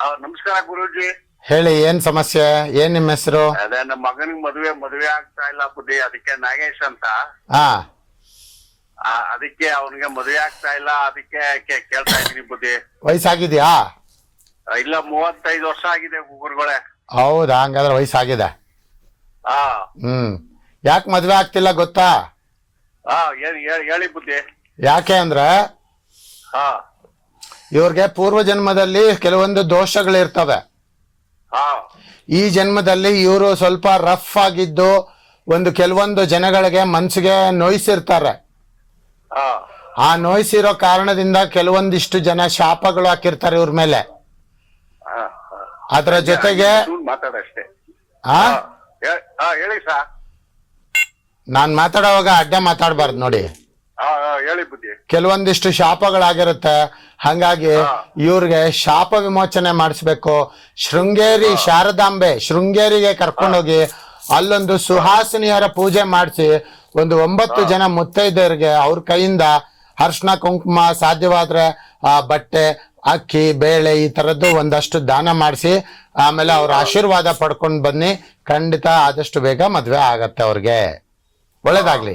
ಆ, ನಮಸ್ಕಾರ ಗುರೂಜಿ. ಹೇಳಿ ಏನ್ ಸಮಸ್ಯೆ? ಏನ್ ನಿಮ್ಮ ಹೆಸರು? ಅದೇ ನಮ್ಮ ಮಗನಿಗೆ ಮದುವೆ ಮದುವೆ ಆಗ್ತಾ ಇಲ್ಲ ಬುದ್ಧಿ ಅದಕ್ಕೆ ನಾಗೇಶ್ ಅಂತ. ಹಾ. ಆ, ಅದಕ್ಕೆ ಅವನಿಗೆ ಮದುವೆ ಆಗ್ತಾ ಇಲ್ಲ ಅದಕ್ಕೆ ಕೇ- ಕೇಳ್ತಾ ಇದೀನಿ ಬುದ್ಧಿ ವಯಸ್ಸಾಗಿದ್ಯಾ? ಆ, ಇಲ್ಲ ಮೂವತ್ತೈದು ವರ್ಷ ಆಗಿದೆ ಗುರುಗಳೇ. ಹೌದಾ? ಹಂಗಾದ್ರೆ ವಯಸ್ಸಾಗಿದೆ. ಹಾ. ಹ್ಮ್. ಯಾಕೆ ಮದ್ವೆ ಆಗ್ತಿಲ್ಲ ಗೊತ್ತಾ? ಹಾ ಹೇಳಿ ಬುದ್ಧಿ ಯಾಕೆ ಅಂದ್ರೆ ಹಾ. ಇವ್ರಿಗೆ ಪೂರ್ವ ಜನ್ಮದಲ್ಲಿ ಕೆಲವೊಂದು ದೋಷಗಳಿರ್ತವೆ. ಹಾ. ಈ ಜನ್ಮದಲ್ಲಿ ಇವರು ಸ್ವಲ್ಪ ರಫ್ ಆಗಿದ್ದು ಒಂದು ಕೆಲವೊಂದು ಜನಗಳಿಗೆ ಮನ್ಸಿಗೆ ನೋಯಿಸಿರ್ತಾರೆ. ಆ ನೋಯಿಸಿರೋ ಕಾರಣದಿಂದ ಕೆಲವೊಂದಿಷ್ಟು ಜನ ಶಾಪಗಳು ಹಾಕಿರ್ತಾರೆ ಇವ್ರ ಮೇಲೆ. ಅದರ ಜೊತೆಗೆ ನಾನ್ ಮಾತಾಡೋವಾಗ ಅಡ್ಡ ಮಾತಾಡಬಾರ್ದು ನೋಡಿ. ಹೇಳಿ ಬುದ್ಧಿ. ಕೆಲವೊಂದಿಷ್ಟು ಶಾಪಗಳಾಗಿರುತ್ತೆ. ಹಂಗಾಗಿ ಇವ್ರಿಗೆ ಶಾಪ ವಿಮೋಚನೆ ಮಾಡಿಸ್ಬೇಕು. ಶೃಂಗೇರಿ ಶಾರದಾಂಬೆ ಶೃಂಗೇರಿಗೆ ಕರ್ಕೊಂಡೋಗಿ ಅಲ್ಲೊಂದು ಸುಹಾಸಿನಿಯರ ಪೂಜೆ ಮಾಡಿಸಿ ಒಂದು ಒಂಬತ್ತು ಜನ ಮುತ್ತೈದೆಯರಿಗೆ ಅವ್ರ ಕೈಯಿಂದ ಅರ್ಶನ ಕುಂಕುಮ ಸಾಧ್ಯವಾದ್ರೆ ಆ ಬಟ್ಟೆ ಅಕ್ಕಿ ಬೇಳೆ ಈ ತರದ್ದು ಒಂದಷ್ಟು ದಾನ ಮಾಡಿಸಿ ಆಮೇಲೆ ಅವ್ರ ಆಶೀರ್ವಾದ ಪಡ್ಕೊಂಡು ಬನ್ನಿ. ಖಂಡಿತ ಆದಷ್ಟು ಬೇಗ ಮದ್ವೆ ಆಗತ್ತೆ ಅವ್ರಿಗೆ. ಒಳ್ಳೇದಾಗ್ಲಿ.